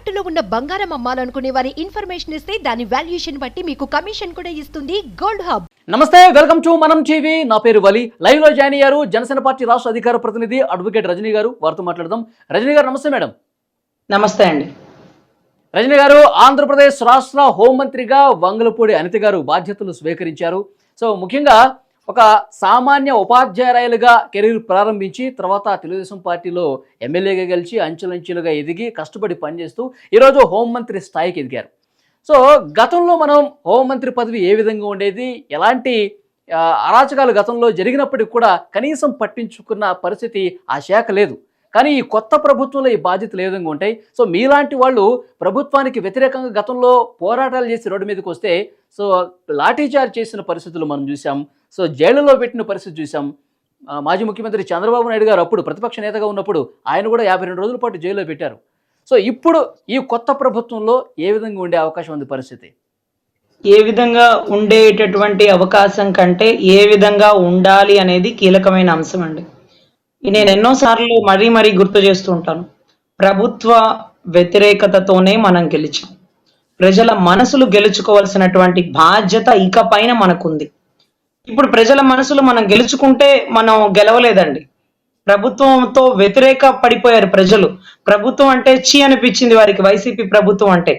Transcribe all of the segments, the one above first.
తాకట్టులో ఉన్న బంగారం అమ్మాలనుకునే వారి ఇన్ఫర్మేషన్ ఇస్తే దాని వాల్యుయేషన్ బట్టి మీకు కమిషన్ కూడా ఇస్తుంది గోల్డ్ హబ్. నమస్తే వెల్కమ్ టు మనం టీవీ. నా పేరు వలి. లైవ్లో జాయిన్ అయ్యారు జనసేన పార్టీ రాష్ట్ర అధికార ప్రతినిధి అడ్వకేట్ రజనీ గారు. వారితో మాట్లాడదాం. రజనీ గారు నమస్తే మేడం. నమస్తే అండి. రజనీ గారు ఆంధ్రప్రదేశ్ రాష్ట్ర హోంమంత్రిగా వంగలపూడి అనిత గారు బాధ్యతలు స్వీకరించారు. సో ముఖ్యంగా ఒక సామాన్య ఉపాధ్యాయులుగా కెరీర్ ప్రారంభించి తర్వాత తెలుగుదేశం పార్టీలో ఎమ్మెల్యేగా గెలిచి అంచెలంచెలుగా ఎదిగి కష్టపడి పనిచేస్తూ ఈరోజు హోంమంత్రి స్థాయికి ఎదిగారు. సో గతంలో మనం హోంమంత్రి పదవి ఏ విధంగా ఉండేది ఎలాంటి అరాచకాలు గతంలో జరిగినప్పటికి కూడా కనీసం పట్టించుకున్న పరిస్థితి ఆ శాఖ లేదు. కానీ ఈ కొత్త ప్రభుత్వంలో ఈ బాధ్యతలు ఏ విధంగా ఉంటాయి? సో మీలాంటి వాళ్ళు ప్రభుత్వానికి వ్యతిరేకంగా గతంలో పోరాటాలు చేసి రోడ్డు మీదకి వస్తే సో లాఠీచార్జ్ చేసిన పరిస్థితులు మనం చూసాం. సో జైలులో పెట్టిన పరిస్థితి చూసాం మాజీ ముఖ్యమంత్రి చంద్రబాబు నాయుడు గారు అప్పుడు ప్రతిపక్ష నేతగా ఉన్నప్పుడు ఆయన కూడా యాభై రెండు రోజుల పాటు జైల్లో పెట్టారు. సో ఇప్పుడు ఈ కొత్త ప్రభుత్వంలో ఏ విధంగా ఉండే అవకాశం ఉంది పరిస్థితి? ఏ విధంగా ఉండేటటువంటి అవకాశం కంటే ఏ విధంగా ఉండాలి అనేది కీలకమైన అంశం అండి. నేను ఎన్నోసార్లు మరీ మరీ గుర్తు చేస్తూ ఉంటాను. ప్రభుత్వ వ్యతిరేకతతోనే మనం గెలిచాం. ప్రజల మనసులు గెలుచుకోవాల్సినటువంటి బాధ్యత ఇకపైన మనకుంది. ఇప్పుడు ప్రజల మనసులు మనం గెలుచుకుంటే మనం గెలవలేదండి. ప్రభుత్వంతో వ్యతిరేక పడిపోయారు ప్రజలు. ప్రభుత్వం అంటే చీ అనిపించింది వారికి వైసీపీ ప్రభుత్వం అంటే.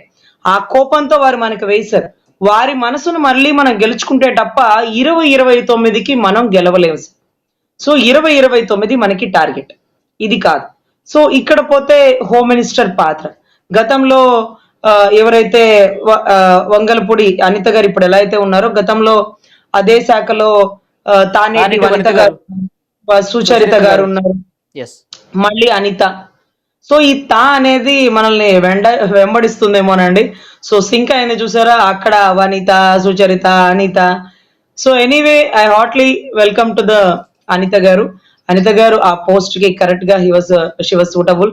ఆ కోపంతో వారు మనకి వేశారు. వారి మనసును మళ్ళీ మనం గెలుచుకుంటే తప్ప ఇరవై ఇరవై తొమ్మిదికి మనం గెలవలేము సార్. సో ఇరవై ఇరవై తొమ్మిది మనకి టార్గెట్. ఇది కాదు. సో ఇక్కడ పోతే హోమ్ మినిస్టర్ పాత్ర. గతంలో ఎవరైతే వంగలపూడి అనిత గారు ఇప్పుడు ఎలా అయితే ఉన్నారో గతంలో అదే శాఖలో తానేటి తానేటి వనిత గారు. సుచరిత గారు ఉన్నారు. మళ్ళీ అనిత. సో ఈ తా అనేది మనల్ని వెండ వెంబడిస్తుందేమోనండి సో సింక్ అయింది చూసారా? అక్కడ Vanitha Sucharitha Anitha. So anyway I heartily welcome to the Anitha garu. Anitha garu ఆ పోస్ట్కి కరెక్ట్గా he was she was suitable.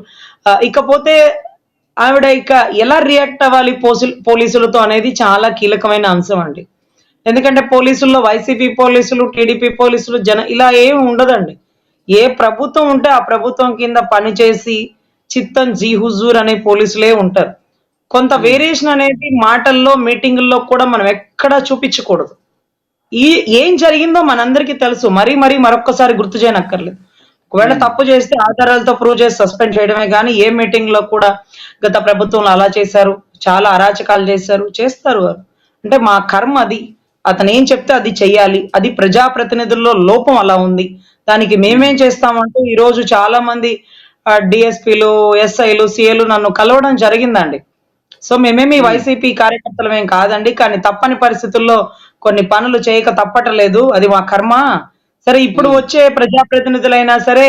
ఇకపోతే ఆవిడ ఇక ఎలా రియాక్ట్ అవ్వాలి పోలీసు పోలీసులతో అనేది చాలా కీలకమైన అంశం అండి. ఎందుకంటే పోలీసుల్లో వైసీపీ పోలీసులు టీడీపీ పోలీసులు జన ఇలా ఏమి ఉండదండి. ఏ ప్రభుత్వం ఉంటే ఆ ప్రభుత్వం కింద పనిచేసి చిత్తం జీ హుజూర్ అనే పోలీసులే ఉంటారు. కొంత వేరియేషన్ అనేది మాటల్లో మీటింగుల్లో కూడా మనం ఎక్కడా చూపించకూడదు. ఈ ఏం జరిగిందో మనందరికీ తెలుసు. మరీ మరీ మరొక్కసారి గుర్తు చేయనక్కర్లేదు. ఒకవేళ తప్పు చేస్తే ఆధారాలతో ప్రూవ్ చేసి సస్పెండ్ చేయడమే కానీ ఏ మీటింగ్లో కూడా గత ప్రభుత్వంలో అలా చేశారు. చాలా అరాచకాలు చేశారు. చేస్తారు వారు. అంటే మా కర్మ అది. అతను ఏం చెప్తే అది చెయ్యాలి. అది ప్రజాప్రతినిధుల్లో లోపం అలా ఉంది. దానికి మేమేం చేస్తామంటూ ఈ రోజు చాలా మంది డిఎస్పీలు ఎస్ఐలు సిఏలు నన్ను కలవడం జరిగిందండి. సో మేమేమి వైసీపీ కార్యకర్తలమేం కాదండి కానీ తప్పని పరిస్థితుల్లో కొన్ని పనులు చేయక తప్పటలేదు. అది మా కర్మ. సరే ఇప్పుడు వచ్చే ప్రజాప్రతినిధులైనా సరే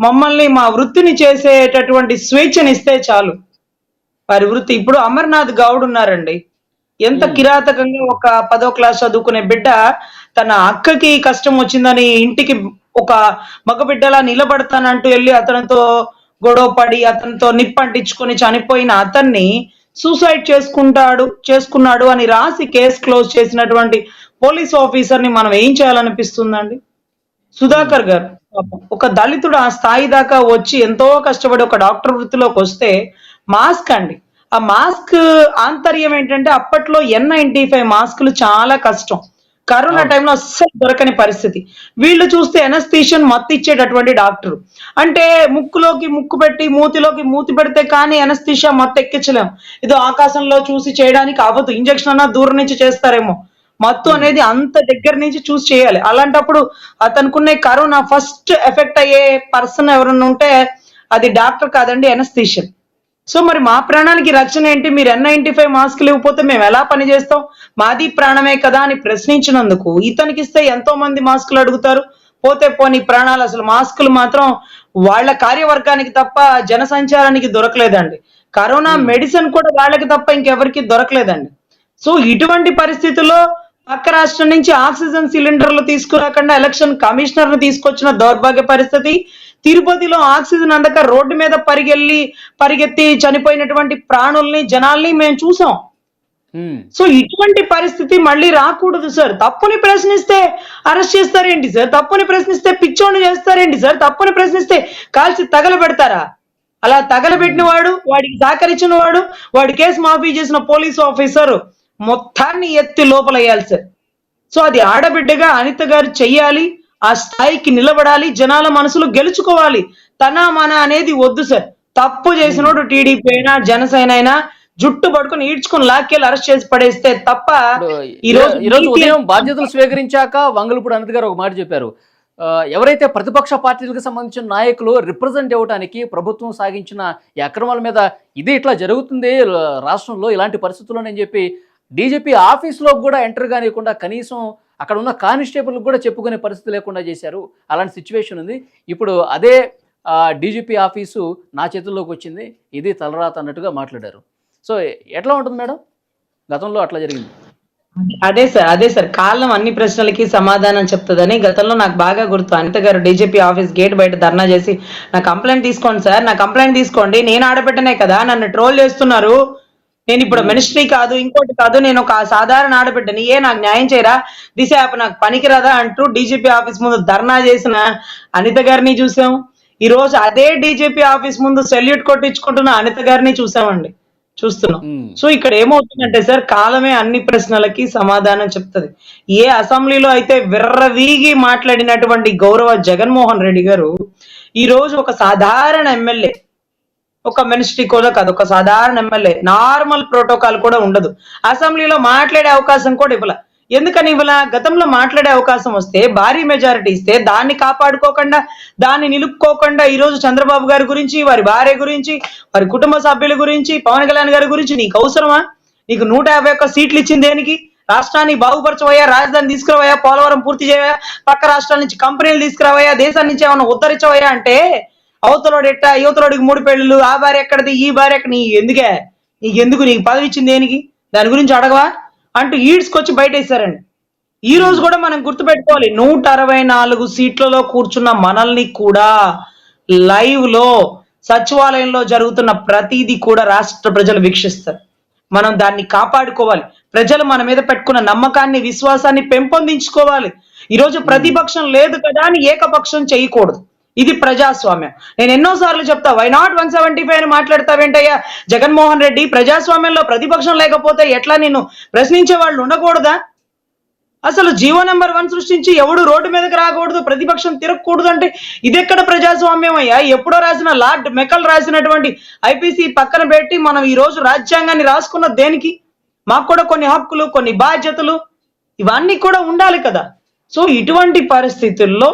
మమ్మల్ని మా వృత్తిని చేసేటటువంటి స్వేచ్ఛనిస్తే చాలు. వారి వృత్తి ఇప్పుడు అమర్నాథ్ గౌడ్ ఉన్నారండి. ఎంత కిరాతకంగా ఒక పదో క్లాస్ చదువుకునే బిడ్డ తన అక్కకి కష్టం వచ్చిందని ఇంటికి ఒక మగ బిడ్డలా నిలబడతానంటూ వెళ్ళి అతనితో గొడవ పడి అతనితో నిప్పంటించుకొని చనిపోయిన అతన్ని సూసైడ్ చేసుకుంటాడు చేసుకున్నాడు అని రాసి కేసు క్లోజ్ చేసినటువంటి పోలీస్ ఆఫీసర్ని మనం ఏం చేయాలనిపిస్తుందండి? సుధాకర్ గారు ఒక దళితుడు ఆ స్థాయి దాకా వచ్చి ఎంతో కష్టపడి ఒక డాక్టర్ వృత్తిలోకి వస్తే మాస్క్ అండి. ఆ మాస్క్ ఆంతర్యం ఏంటంటే అప్పట్లో ఎన్ నైన్టీ ఫైవ్ మాస్కులు చాలా కష్టం. కరోనా టైంలో అస్సలు దొరకని పరిస్థితి. వీళ్ళు చూస్తే ఎనస్థీషియన్ మత్తు ఇచ్చేటటువంటి డాక్టర్. అంటే ముక్కులోకి ముక్కు పెట్టి మూతిలోకి మూతి పెడితే కానీ ఎనస్థీషియా మత్తు ఎక్కించలేం ఇది ఆకాశంలో చూసి చేయడానికి అవ్వదు. ఇంజక్షన్ అన్నా దూరం నుంచి చేస్తారేమో. మత్తు అనేది అంత దగ్గర నుంచి చూసి చేయాలి. అలాంటప్పుడు అతనుకునే కరోనా ఫస్ట్ ఎఫెక్ట్ అయ్యే పర్సన్ ఎవరన్నా ఉంటే అది డాక్టర్ కాదండి ఎనస్థీషియన్ సో మరి మా ప్రాణానికి రక్షణ ఏంటి? మీరు ఎన్ నైన్టీ ఫైవ్ మాస్కులు ఇవ్వకపోతే మేము ఎలా పని చేస్తాం? మాది ప్రాణమే కదా అని ప్రశ్నించినందుకు ఇతనికి ఇస్తే ఎంతో మంది మాస్కులు అడుగుతారు. పోతే పోని ప్రాణాలు అసలు మాస్కులు మాత్రం వాళ్ళ కార్యవర్గానికి తప్ప జనసంచారానికి దొరకలేదండి. కరోనా మెడిసిన్ కూడా వాళ్ళకి తప్ప ఇంకెవరికి దొరకలేదండి. సో ఇటువంటి పరిస్థితుల్లో పక్క రాష్ట్రం నుంచి ఆక్సిజన్ సిలిండర్లు తీసుకురాకుండా ఎలక్షన్ కమిషనర్ను తీసుకొచ్చిన దౌర్భాగ్య పరిస్థితి. తిరుపతిలో ఆక్సిజన్ అందక రోడ్డు మీద పరిగెళ్ళి పరిగెత్తి చనిపోయినటువంటి ప్రాణుల్ని జనాల్ని మేము చూసాం. సో ఇటువంటి పరిస్థితి మళ్ళీ రాకూడదు సార్. తప్పుని ప్రశ్నిస్తే అరెస్ట్ చేస్తారేంటి సార్? తప్పుని ప్రశ్నిస్తే పిచ్చోని చేస్తారేంటి సార్? తప్పుని ప్రశ్నిస్తే కాల్చి తగలబెడతారా? అలా తగలబెట్టిన వాడు వాడికి సహకరించిన వాడు వాడి కేసు మాఫీ చేసిన పోలీస్ ఆఫీసర్ మొత్తాన్ని ఎత్తి లోపలయ్యాలి సార్. సో అది ఆడబిడ్డగా అనిత గారు చెయ్యాలి. ఆ స్థాయికి నిలబడాలి జనాల మనసులు గెలుచుకోవాలి. తన మన అనేది వద్దు సార్. తప్పు చేసినోడు టీడీపీ అయినా జనసేన అయినా జుట్టు పట్టుకుని ఈడ్చుకుని లాక్కెళ్ళి అరెస్ట్ చేసి పడేస్తే తప్ప ఇప్పుడు ఈ రోజు ఈ రోజు నీతి- ఉదయం బాధ్యతలు స్వీకరించాక వంగలపూడి అనిత గారు ఒక మాట చెప్పారు. ఎవరైతే ప్రతిపక్ష పార్టీలకు సంబంధించిన నాయకులు రిప్రజెంట్ ఇవ్వడానికి ప్రభుత్వం సాగించిన ఈ అక్రమాల మీద ఇది ఇట్లా జరుగుతుంది రాష్ట్రంలో ఇలాంటి పరిస్థితుల్లో అని చెప్పి డీజీపీ ఆఫీస్లో కూడా ఎంటర్ కానివ్వకుండా కనీసం అక్కడ ఉన్న కానిస్టేబుల్ కూడా చెప్పుకునే పరిస్థితి లేకుండా చేశారు. అలాంటి సిచ్యువేషన్ ఉంది. ఇప్పుడు అదే డీజీపీ ఆఫీసు నా చేతుల్లోకి వచ్చింది. ఇది తలరాత అన్నట్టుగా మాట్లాడారు. సో ఎట్లా ఉంటుంది మేడం? గతంలో అట్లా జరిగింది. అదే సార్ అదే సార్. కాలం అన్ని ప్రశ్నలకి సమాధానం చెప్తుందని గతంలో నాకు బాగా గుర్తు. అనిత గారు డీజీపీ ఆఫీస్ గేట్ బయట ధర్నా చేసి నా కంప్లైంట్ తీసుకోండి సార్ నా కంప్లైంట్ తీసుకోండి. నేను ఆడబెట్టనే కదా నన్ను ట్రోల్ చేస్తున్నారు. నేను ఇప్పుడు మినిస్ట్రీ కాదు ఇంకోటి కాదు నేను ఒక సాధారణ ఆడబిడ్డని ఏ నాకు న్యాయం చేయరా? దిశ యాప్ నాకు పనికిరాదా అంటూ డీజీపీ ఆఫీస్ ముందు ధర్నా చేసిన అనిత గారిని చూసాం. ఈ రోజు అదే డీజీపీ ఆఫీస్ ముందు సెల్యూట్ కొట్టించుకుంటున్న అనిత గారిని చూసామండి. చూస్తున్నాం. మ్మ్. సో ఇక్కడ ఏమవుతుందంటే సార్ కాలమే అన్ని ప్రశ్నలకి సమాధానం చెప్తది. ఏ అసెంబ్లీలో అయితే విర్రవీగి మాట్లాడినటువంటి గౌరవ జగన్మోహన్ రెడ్డి గారు ఈ రోజు ఒక సాధారణ ఎమ్మెల్యే ఒక మినిస్ట్రీ కూడా కాదు ఒక సాధారణ ఎమ్మెల్యే. నార్మల్ ప్రోటోకాల్ కూడా ఉండదు. అసెంబ్లీలో మాట్లాడే అవకాశం కూడా ఇవ్వాల. ఎందుకని ఇవ్వాల? గతంలో మాట్లాడే అవకాశం వస్తే భారీ మెజారిటీ ఇస్తే దాన్ని కాపాడుకోకుండా దాన్ని నిలుపుకోకుండా ఈరోజు చంద్రబాబు గారి గురించి వారి భార్య గురించి వారి కుటుంబ సభ్యుల గురించి పవన్ కళ్యాణ్ గారి గురించి నీకు అవసరమా? నీకు నూట యాభై ఒక్క సీట్లు ఇచ్చింది దేనికి? రాష్ట్రాన్ని బాగుపరచవయ్యా రాజధాని తీసుకురావయ్యా పోలవరం పూర్తి చేయవా పక్క రాష్ట్రాల నుంచి కంపెనీలు తీసుకురావయ్యా దేశాన్ని నుంచి ఏమైనా ఉద్ధరించవయ్యా అంటే అవతలోడు ఎట్టా? యువతలోడికి మూడు పెళ్ళిళ్ళు ఆ భార్య ఎక్కడిది? ఈ భార్య ఎక్కడ నీ ఎందుకే? నీకు ఎందుకు నీకు పదవి ఇచ్చింది దేనికి? దాని గురించి అడగవా? అంటూ ఈడ్స్కొచ్చి బయటేశారండి. ఈ రోజు కూడా మనం గుర్తుపెట్టుకోవాలి. నూట అరవై నాలుగు సీట్లలో కూర్చున్న మనల్ని కూడా లైవ్లో సచివాలయంలో జరుగుతున్న ప్రతిదీ కూడా రాష్ట్ర ప్రజలు వీక్షిస్తారు. మనం దాన్ని కాపాడుకోవాలి. ప్రజలు మన మీద పెట్టుకున్న నమ్మకాన్ని విశ్వాసాన్ని పెంపొందించుకోవాలి. ఈరోజు ప్రతిపక్షం లేదు కదా అని ఏకపక్షం చేయకూడదు. ఇది ప్రజాస్వామ్యం. నేను ఎన్నో సార్లు చెప్తా why not one seventy five అని మాట్లాడతావేంటయ్యా జగన్మోహన్ రెడ్డి ప్రజాస్వామ్యంలో ప్రతిపక్షం లేకపోతే ఎట్లా నిన్ను ప్రశ్నించే వాళ్ళు ఉండకూడదా? అసలు జీవో నెంబర్ వన్ సృష్టించి ఎవడు రోడ్డు మీదకి రాకూడదు ప్రతిపక్షం తిరగకూడదు అంటే ఇదెక్కడ ప్రజాస్వామ్యం అయ్యా? ఎప్పుడో రాసిన లార్డ్ మెకల్ రాసినటువంటి ఐపీసీ పక్కన పెట్టి మనం ఈ రోజు రాజ్యాంగాన్ని రాసుకున్న దేనికి? మాకు కూడా కొన్ని హక్కులు కొన్ని బాధ్యతలు ఇవన్నీ కూడా ఉండాలి కదా. సో ఇటువంటి పరిస్థితుల్లో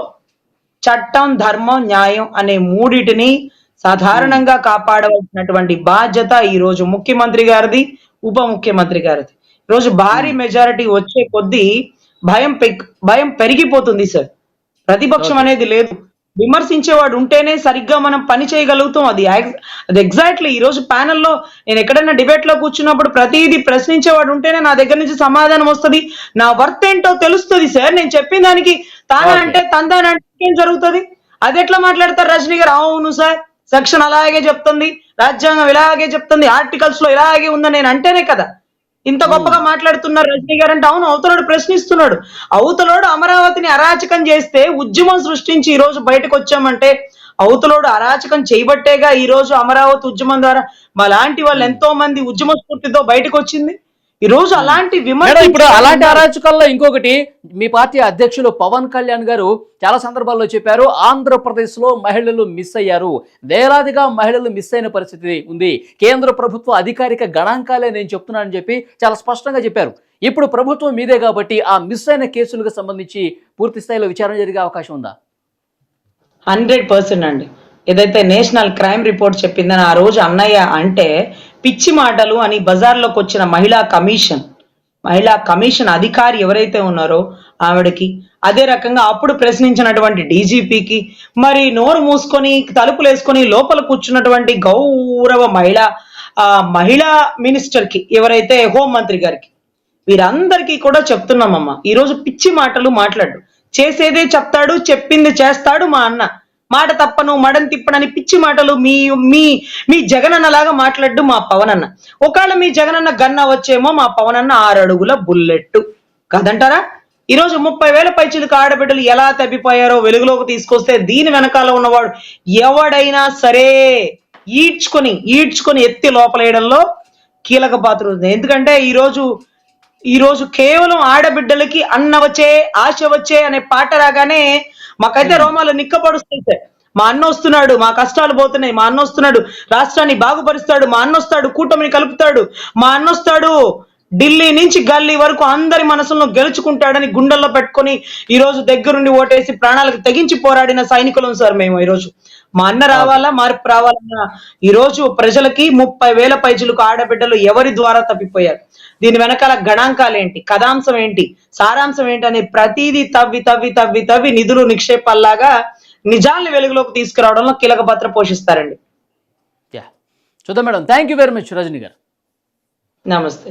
చట్టం ధర్మం న్యాయం అనే మూడిటిని సాధారణంగా కాపాడవలసినటువంటి బాధ్యత ఈ రోజు ముఖ్యమంత్రి గారిది ఉప ముఖ్యమంత్రి గారిది. రోజు భారీ మెజారిటీ వచ్చే కొద్దీ భయం భయం పెరిగిపోతుంది సార్. ప్రతిపక్షం అనేది లేదు. విమర్శించేవాడు ఉంటేనే సరిగ్గా మనం పని చేయగలుగుతాం. అది అది ఎగ్జాక్ట్లీ ఈ రోజు ప్యానెల్లో నేను ఎక్కడైనా డిబేట్లో కూర్చున్నప్పుడు ప్రతిదీ ప్రశ్నించేవాడు ఉంటేనే నా దగ్గర నుంచి సమాధానం వస్తది. నా వర్త్ ఏంటో తెలుస్తుంది సార్. నేను చెప్పిన దానికి తానా. అంటే తందాన అంటే ఏం జరుగుతుంది? అది ఎట్లా మాట్లాడతారు రజనీ గారు? అవును సార్. సెక్షన్ అలాగే చెప్తుంది. రాజ్యాంగం ఇలాగే చెప్తుంది. ఆర్టికల్స్లో ఇలాగే ఉందని నేను అంటేనే కదా. ఇంత గొప్పగా మాట్లాడుతున్నారు రజనీ గారు అంటే అవును అవతలోడు ప్రశ్నిస్తున్నాడు. అవతలోడు అమరావతిని అరాచకం చేస్తే ఉద్యమం సృష్టించి ఈ రోజు బయటకు వచ్చామంటే అవతలోడు అరాచకం చేయబట్టేగా ఈ రోజు అమరావతి ఉద్యమం ద్వారా మా లాంటి వాళ్ళు ఎంతో మంది ఉద్యమ స్ఫూర్తితో బయటకు వచ్చింది. ఈ రోజు అలాంటి మేడం ఇప్పుడు విమర్శ అలాంటి అరాచకాల్లో ఇంకొకటి మీ పార్టీ అధ్యక్షులు పవన్ కళ్యాణ్ గారు చాలా సందర్భాల్లో చెప్పారు ఆంధ్రప్రదేశ్లో మహిళలు మిస్ అయ్యారు. వేలాదిగా మహిళలు మిస్ అయిన పరిస్థితి ఉంది. కేంద్ర ప్రభుత్వ అధికారిక గణాంకాలే నేను చెప్తున్నానని చెప్పి చాలా స్పష్టంగా చెప్పారు. ఇప్పుడు ప్రభుత్వం మీదే కాబట్టి ఆ మిస్ అయిన కేసులకు సంబంధించి పూర్తి స్థాయిలో విచారణ జరిగే అవకాశం ఉందా? హండ్రెడ్ పర్సెంట్ అండి. ఏదైతే నేషనల్ క్రైమ్ రిపోర్ట్ చెప్పిందని ఆ రోజు అన్నయ్య అంటే పిచ్చి మాటలు అని బజార్లోకి వచ్చిన మహిళా కమిషన్ మహిళా కమిషన్ అధికారి ఎవరైతే ఉన్నారో ఆవిడకి అదే రకంగా అప్పుడు ప్రశ్నించినటువంటి డీజీపీకి మరి నోరు మూసుకొని తలుపులు వేసుకొని లోపల కూర్చున్నటువంటి గౌరవ మహిళ ఆ మహిళా మినిస్టర్కి ఎవరైతే హోంమంత్రి గారికి వీరందరికీ కూడా చెప్తున్నామమ్మా ఈ రోజు పిచ్చి మాటలు మాట్లాడు. చేసేదే చెప్తాడు చెప్పింది చేస్తాడు మా అన్న. మాట తప్పను మడం తిప్పనని పిచ్చి మాటలు మీ మీ మీ జగనన్న లాగా మాట్లాడు మా పవన్ అన్న ఒకవేళ మీ జగనన్న గన్న వచ్చేమో మా పవన్ అన్న ఆరు అడుగుల బుల్లెట్ కాదంటారా? ఈ రోజు ముప్పై వేల పైచిలకు ఆడబిడ్డలు ఎలా తప్పిపోయారో వెలుగులోకి తీసుకొస్తే దీని వెనకాల ఉన్నవాడు ఎవడైనా సరే ఈడ్చుకొని ఈడ్చుకొని ఎత్తి లోపలేయడంలో కీలక పాత్ర ఉంది. ఎందుకంటే ఈరోజు ఈరోజు కేవలం ఆడబిడ్డలకి అన్న వచ్చే ఆశ వచ్చే అనే పాట రాగానే మాకైతే రోమాలు నిక్కపడుస్తాయి సార్ మా అన్న వస్తున్నాడు మా కష్టాలు పోతున్నాయి మా అన్న వస్తున్నాడు రాష్ట్రాన్ని బాగుపరుస్తాడు మా అన్న వస్తాడు కూటమిని కలుపుతాడు మా అన్న వస్తాడు ఢిల్లీ నుంచి గల్లీ వరకు అందరి మనసులను గెలుచుకుంటాడని గుండెల్లో పెట్టుకొని ఈ రోజు దగ్గరుండి ఓటేసి ప్రాణాలకు తెగించి పోరాడిన సైనికులం సార్ మేము ఈ రోజు మా అన్న రావాలా మార్పు రావాలన్న ఈ రోజు ప్రజలకి ముప్పై వేల పైచులకు ఆడబిడ్డలు ఎవరి ద్వారా తప్పిపోయారు? దీని వెనకాల గణాంకాలు ఏంటి? కథాంశం ఏంటి? సారాంశం ఏంటి అనే ప్రతిదీ తవ్వి తవ్వి తవ్వి తవ్వి నిధులు నిక్షేపాల్లాగా నిజాల్ని వెలుగులోకి తీసుకురావడంలో కీలక పాత్ర పోషిస్తారండి. చూద్దాం madam. Thank you very much Rajani garu. నమస్తే.